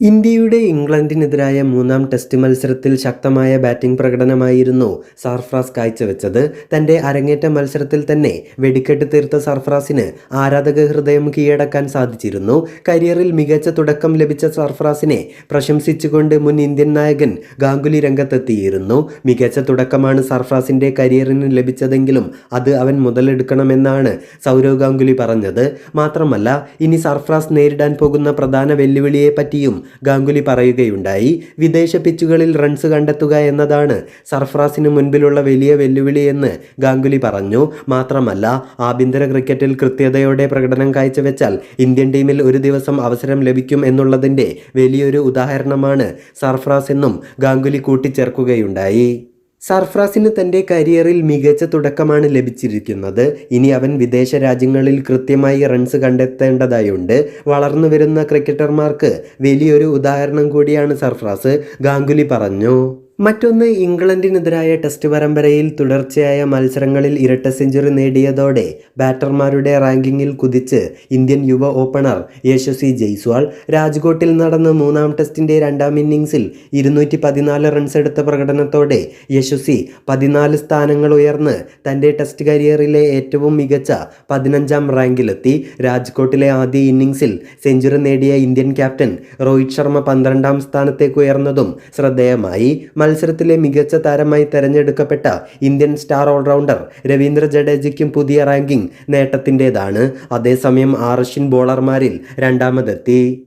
ഇന്ത്യയുടെ ഇംഗ്ലണ്ടിനെതിരായ മൂന്നാം ടെസ്റ്റ് മത്സരത്തിൽ ശക്തമായ ബാറ്റിംഗ് പ്രകടനമായിരുന്നു സർഫ്രാസ് കാഴ്ചവെച്ചത്. തന്റെ അരങ്ങേറ്റ മത്സരത്തിൽ തന്നെ വെടിക്കെട്ട് തീർത്ത സർഫ്രാസിന് ആരാധക ഹൃദയം കീഴടക്കാൻ സാധിച്ചിരുന്നു. കരിയറിൽ മികച്ച തുടക്കം ലഭിച്ച സർഫ്രാസിനെ പ്രശംസിച്ചുകൊണ്ട് മുൻ ഇന്ത്യൻ നായകൻ ഗാംഗുലി രംഗത്തെത്തിയിരുന്നു. മികച്ച തുടക്കമാണ് സർഫ്രാസിന്റെ കരിയറിന് ലഭിച്ചതെങ്കിലും അത് അവൻ മുതലെടുക്കണമെന്നാണ് സൗരവ് ഗാംഗുലി പറഞ്ഞത്. മാത്രമല്ല ഇനി സർഫ്രാസ് നേരിടാൻ പോകുന്ന പ്രധാന വെല്ലുവിളിയെ പറ്റിയും ഗാംഗുലി പറയുകയുണ്ടായി. വിദേശ പിച്ചുകളിൽ റൺസ് കണ്ടെത്തുക എന്നതാണ് സർഫ്രാസിന് മുൻപിലുള്ള വലിയ വെല്ലുവിളിയെന്ന് ഗാംഗുലി പറഞ്ഞു. മാത്രമല്ല ആഭ്യന്തര ക്രിക്കറ്റിൽ കൃത്യതയോടെ പ്രകടനം കാഴ്ചവെച്ചാൽ ഇന്ത്യൻ ടീമിൽ ഒരു ദിവസം അവസരം ലഭിക്കും എന്നുള്ളതിന്റെ വലിയൊരു ഉദാഹരണമാണ് സർഫ്രാസ് എന്നും ഗാംഗുലി കൂട്ടിച്ചേർക്കുകയുണ്ടായി. സർഫ്രാസിന് തന്റെ കരിയറിൽ മികച്ച തുടക്കമാണ് ലഭിച്ചിരിക്കുന്നത്. ഇനി അവൻ വിദേശ രാജ്യങ്ങളിൽ കൃത്യമായി റൺസ് കണ്ടെത്തേണ്ടതായുണ്ട്. വളർന്നു വരുന്ന ക്രിക്കറ്റർമാർക്ക് വലിയൊരു ഉദാഹരണം കൂടിയാണ് സർഫ്രാസ് ഗാംഗുലി പറഞ്ഞു. മറ്റൊന്ന് ഇംഗ്ലണ്ടിനെതിരായ ടെസ്റ്റ് പരമ്പരയിൽ തുടർച്ചയായ മത്സരങ്ങളിൽ ഇരട്ട സെഞ്ചുറി നേടിയതോടെ ബാറ്റർമാരുടെ റാങ്കിങ്ങിൽ കുതിച്ച് ഇന്ത്യൻ യുവ ഓപ്പണർ യശസ്വി ജയ്സ്വാൾ രാജ്കോട്ടിൽ നടന്ന മൂന്നാം ടെസ്റ്റിന്റെ രണ്ടാം ഇന്നിംഗ്സിൽ ഇരുന്നൂറ്റി പതിനാല് റൺസ് എടുത്ത പ്രകടനത്തോടെ യശസ്വി പതിനാല് സ്ഥാനങ്ങൾ ഉയർന്ന് തന്റെ ടെസ്റ്റ് കരിയറിലെ ഏറ്റവും മികച്ച പതിനഞ്ചാം റാങ്കിലെത്തി. രാജ്കോട്ടിലെ ആദ്യ ഇന്നിംഗ്സിൽ സെഞ്ചുറി നേടിയ ഇന്ത്യൻ ക്യാപ്റ്റൻ രോഹിത് ശർമ്മ പന്ത്രണ്ടാം സ്ഥാനത്തേക്ക് ഉയർന്നതും ശ്രദ്ധേയമായി. മത്സരത്തിലെ മികച്ച താരമായി തെരഞ്ഞെടുക്കപ്പെട്ട ഇന്ത്യൻ സ്റ്റാർ ഓൾറൗണ്ടർ രവീന്ദ്ര ജഡേജയ്ക്കും പുതിയ റാങ്കിംഗ് നേട്ടത്തിന്റെതാണ്. അതേസമയം ആറഷ്യൻ ബോളർമാരിൽ രണ്ടാമതെത്തി.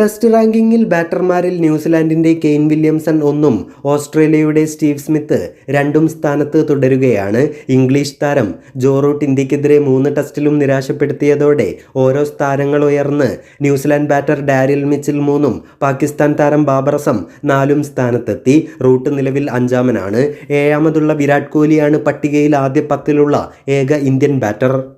ടെസ്റ്റ് റാങ്കിങ്ങിൽ ബാറ്റർമാരിൽ ന്യൂസിലാൻഡിന്റെ കെയ്ൻ വില്യംസൺ ഒന്നും ഓസ്ട്രേലിയയുടെ സ്റ്റീവ് സ്മിത്ത് രണ്ടും സ്ഥാനത്ത് തുടരുകയാണ്. ഇംഗ്ലീഷ് താരം ജോറൂട്ട് ഇന്ത്യക്കെതിരെ മൂന്ന് ടെസ്റ്റിലും നിരാശപ്പെടുത്തിയതോടെ ഓരോ സ്ഥാനങ്ങൾ ഉയർന്ന്. ന്യൂസിലാൻഡ് ബാറ്റർ ഡാരിൽ മിച്ചിൽ മൂന്നും പാകിസ്ഥാൻ താരം ബാബറസം നാലും സ്ഥാനത്തെത്തി. റൂട്ട് നിലവിൽ അഞ്ചാമനാണ്. ഏഴാമതുള്ള വിരാട് കോഹ്ലിയാണ് പട്ടികയിൽ ആദ്യ പത്തിലുള്ള ഏക ഇന്ത്യൻ ബാറ്റർ.